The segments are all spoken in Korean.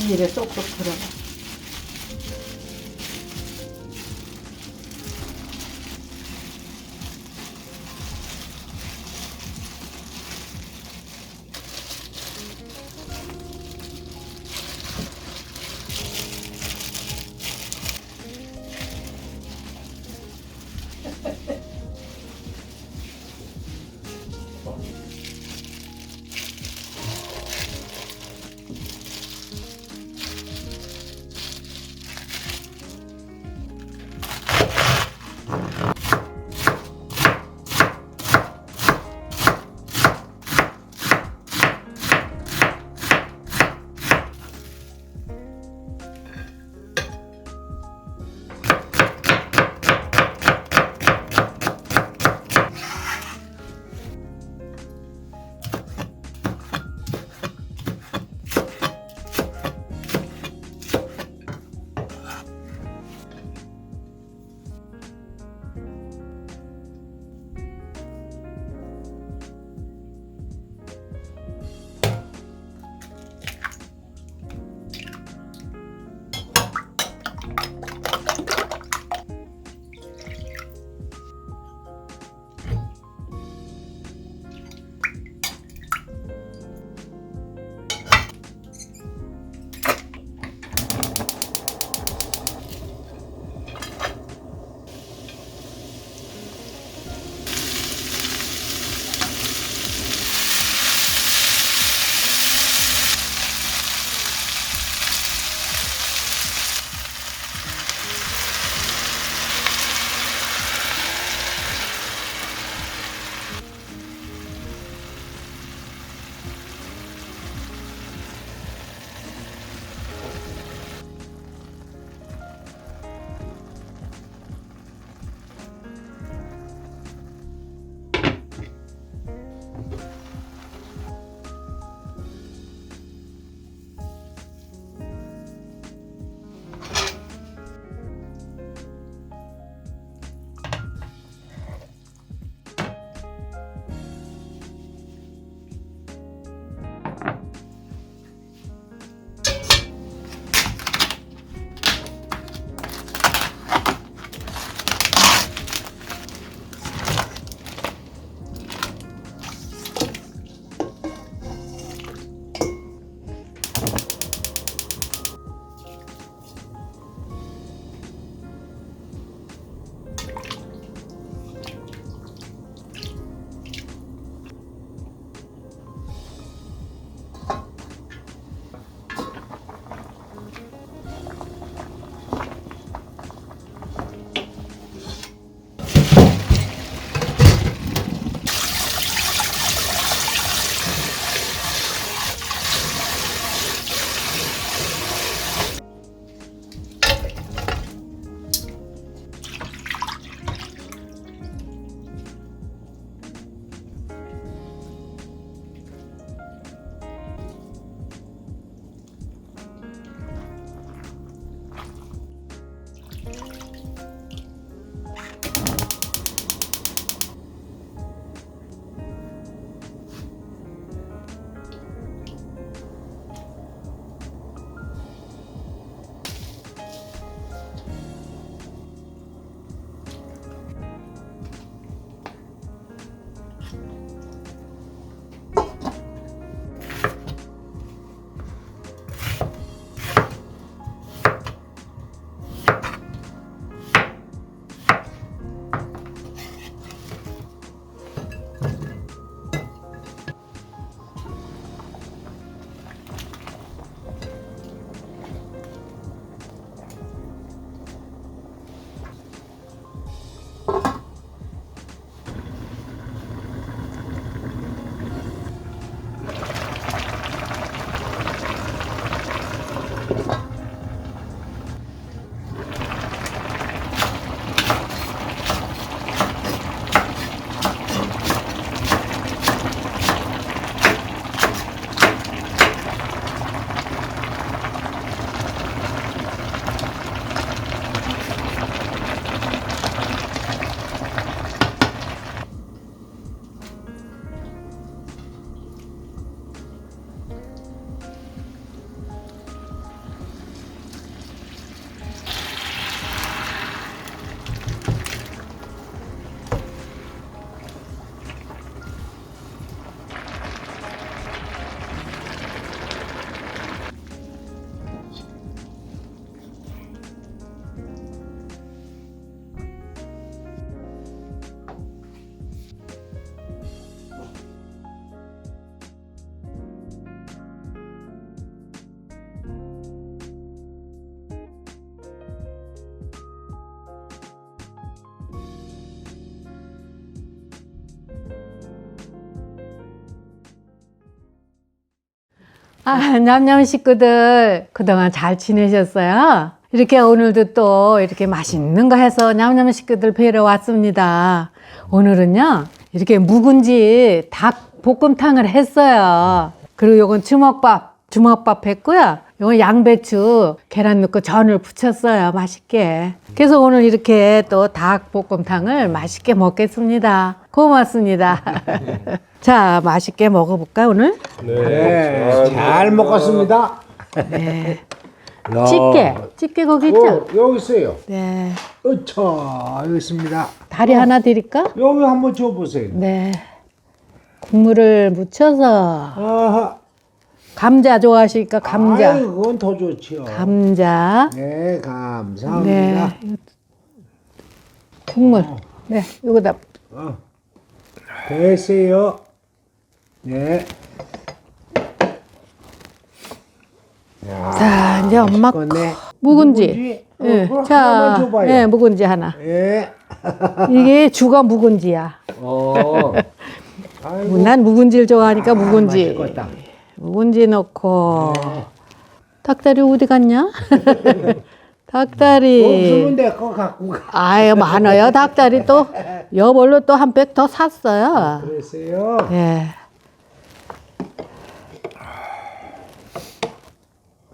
한 입에 쏙쏙 들어가. 아, 냠냠 식구들 그동안 잘 지내셨어요? 이렇게 오늘도 또 이렇게 맛있는 거 해서 냠냠 식구들 뵈러 왔습니다. 오늘은요, 이렇게 묵은지 닭 볶음탕을 했어요. 그리고 요건 주먹밥, 주먹밥 했고요. 요건 양배추, 계란 넣고 전을 부쳤어요. 맛있게. 그래서 오늘 이렇게 또 닭 볶음탕을 맛있게 먹겠습니다. 고맙습니다. 자, 맛있게 먹어볼까, 오늘? 네, 잘 먹었습니다. 네. 야. 집게, 집게 거기 있죠? 어, 여기 있어요. 네. 어차 여기 있습니다. 다리 하나 드릴까? 여기 한번 줘보세요. 네. 국물을 묻혀서 아하. 감자 좋아하시니까 감자. 아이, 그건 더 좋지요. 감자. 네, 감사합니다. 네. 국물. 네. 이거다. 어. 됐어요. 네. 자, 이제 엄마 맛있겠네. 묵은지. 묵은지? 어, 예. 자. 예, 묵은지 하나. 예. 이게 주가 묵은지야. 어. 아이고. 난 묵은지를 좋아하니까 묵은지. 맛있겠다. 묵은지 넣고. 닭다리 어디 갔냐? 닭다리. 없으면 내거 갖고 가. 아유 많아요 닭다리 또 여벌로 또 한 백 더 샀어요. 그랬어요. 예.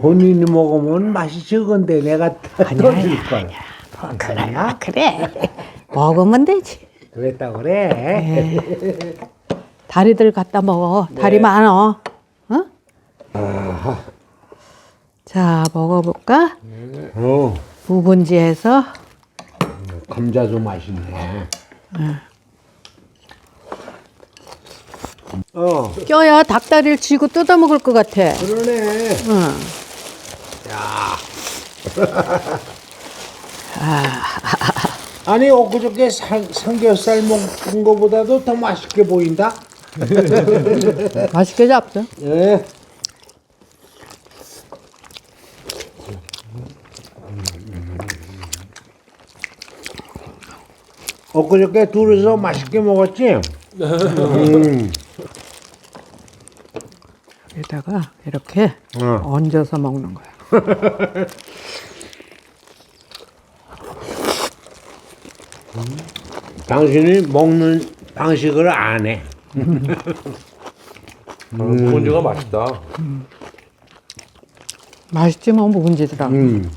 본인이 먹으면 맛이 적은데 내가 떠줄 걸. 어, 그래 그래 먹으면 되지. 그랬다 그래. 다리들 갖다 먹어. 다리 많어. 어? 자 먹어볼까? 어, 묵은지에서 감자도 맛있네. 어, 껴야 닭다리를 쥐고 뜯어 먹을 것 같아. 그러네. 응. 아니 엊그저께 삼, 삼겹살 먹은 거보다도 더 맛있게 보인다. 맛있게 잡죠. 예. 엊그저께 둘이서 맛있게 먹었지? 음. 여기다가 이렇게 어. 얹어서 먹는 거야. 당신이 먹는 방식을 안 해. 묵은지가 맛있다. 맛있지 뭐 묵은지더라. 음.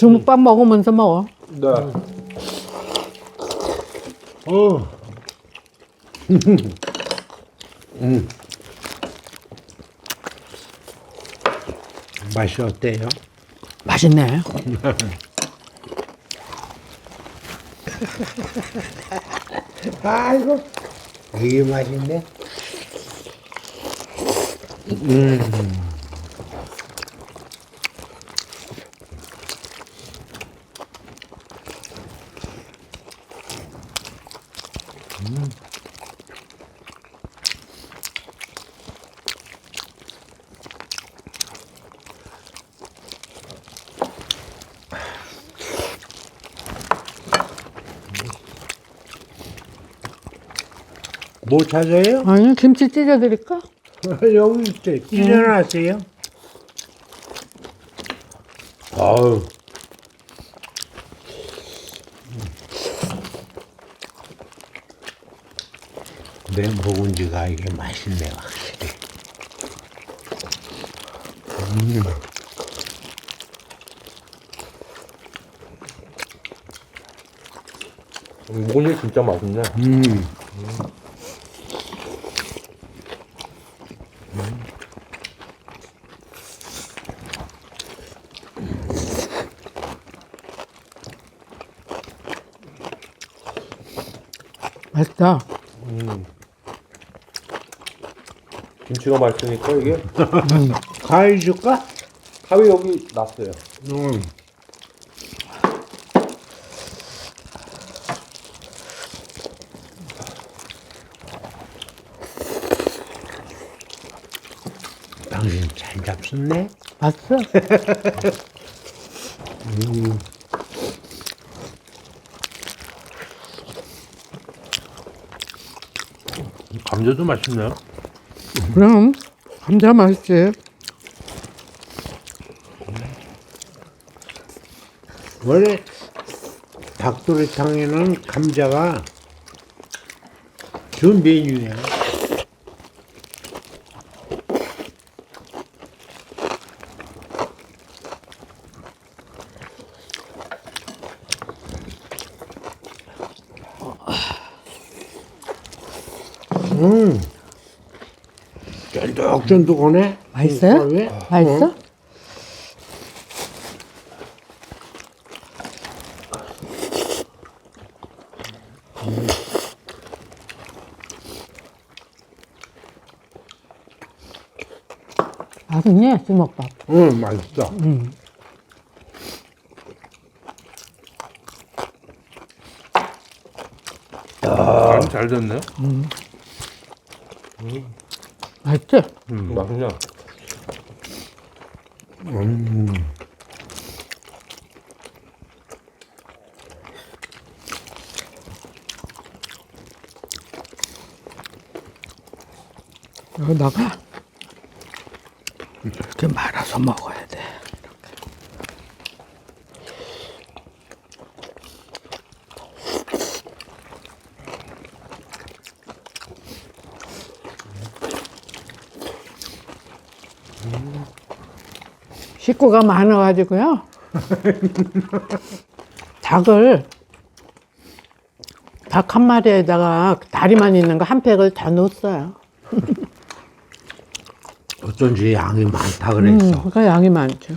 주먹밥 먹으면서 먹어. 네. 어. 음. 맛이 어때요? 맛있네. 아이고, 되게 맛있네. 뭐 찾아요? 아니 김치 찢어 드릴까? 여기 있어요. 찢어놨어요. 아우. 내 묵은지가 이게 맛있네 확실히. 묵은지 진짜 맛있네. 음. 맛있다. 김치가 맛있으니까 이게 가위 줄까? 가위 여기 놨어요. 음. 당신 잘 잡숫네. 맛있어? 감자도 맛있네요. 그럼 감자 맛있지. 원래 닭도리탕에는 감자가 주 메뉴야. 음, 쫀득쫀득하네. 맛있어요? 왜? 맛있어? 어? 맛있네, 주먹밥. 응, 맛있어. 간이 잘 됐네. 맛있지? 음, 맛있냐? 여기다가 이렇게 말아서 먹어야 식구가 많아가지고요. 닭을 닭 한 마리에다가 다리만 있는 거 한 팩을 다 넣었어요. 어쩐지 양이 많다 음, 그랬어. 그러니까 양이 많죠.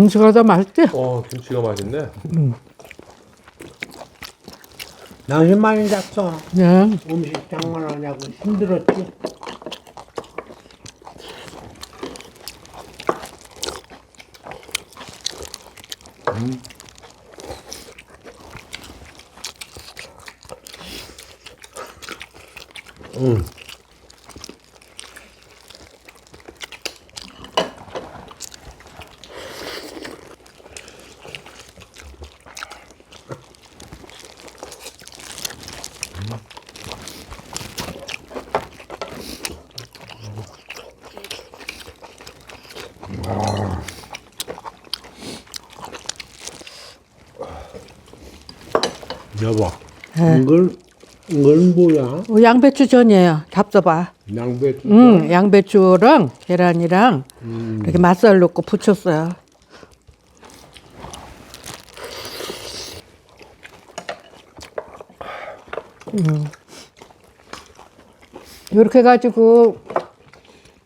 김치가 더 맛있지? 어, 김치가 맛있네. 많이 잤어. 네. 음식 장만하냐고 힘들었지. 응. 여보, 이걸 이건 뭐야? 어, 양배추전이에요. 잡숴봐. 양배추. 응, 양배추랑 계란이랑 이렇게 맛살 넣고 부쳤어요. 음. 이렇게 해가지고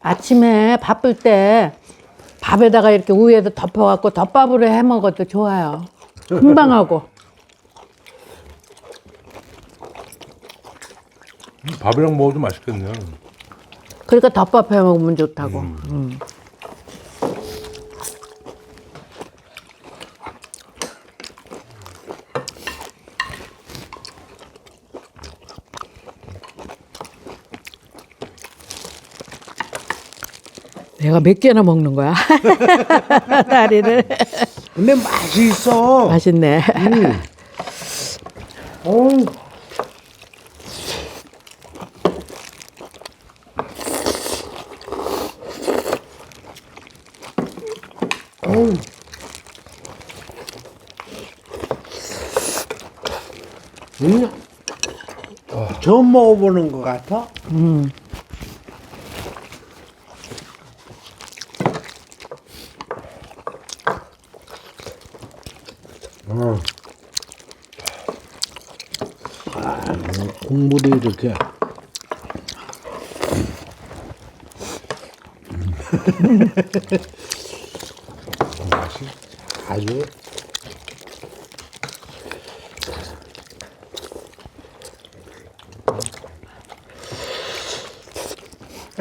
아침에 바쁠 때 밥에다가 이렇게 우유에다 덮어갖고 덮밥으로 해 먹어도 좋아요. 금방 하고. 밥이랑 먹어도 맛있겠네요. 그러니까 덮밥 해 먹으면 좋다고. 음. 내가 몇 개나 먹는 거야? 다리를. 근데 맛이 있어. 맛있네. 어우. 어우. 음. 처음 먹어보는 것 같아. 음. 아, 국물이 이렇게. 맛이 아주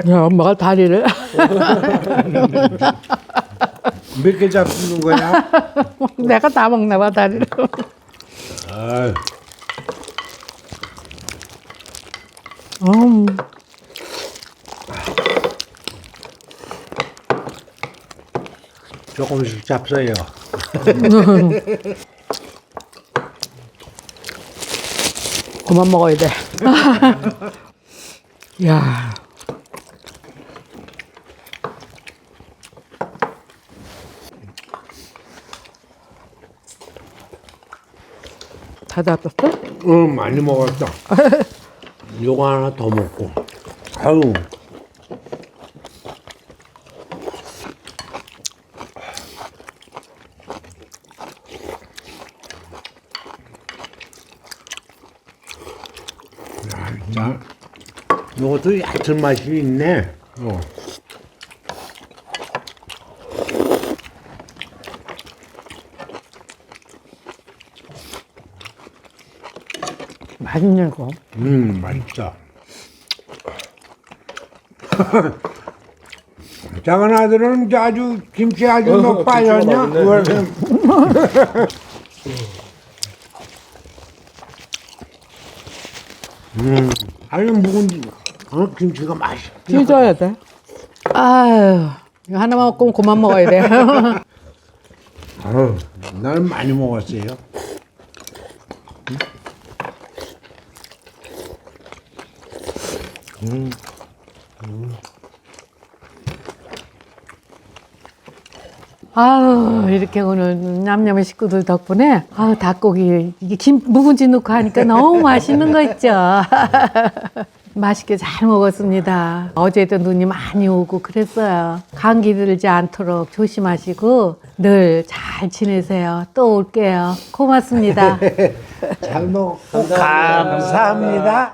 야, 엄마가 다리를. 몇 개 잡수는 거야? 내가 다 먹나 봐, 다리를. 아유, 음. 조금씩 잡숴요. 그만 먹어야 돼. 야. 다 잡혔어? 응, 많이 먹었다. 요거 하나 더 먹고. 아유, 야, 진짜. 요것도 얕은 맛이 있네. 어. 맛있네, 이거. 음, 맛있다. 작은 아들은 이제 아주 김치 아주 어, 너 빠졌냐? 김치가 음, 아주 묵은 어, 김치가 맛있다. 찢어야 돼. 아유, 이거 하나만 먹고 그만 먹어야 돼. 아유, 나는 많이 먹었어요. 아유, 이렇게 오늘 냠냠이 식구들 덕분에, 아유, 닭고기, 이게 김, 묵은지 넣고 하니까 너무 맛있는 거 있죠. 맛있게 잘 먹었습니다. 어제도 눈이 많이 오고 그랬어요. 감기 들지 않도록 조심하시고 늘 잘 지내세요. 또 올게요. 고맙습니다. 잘 먹고 감사합니다.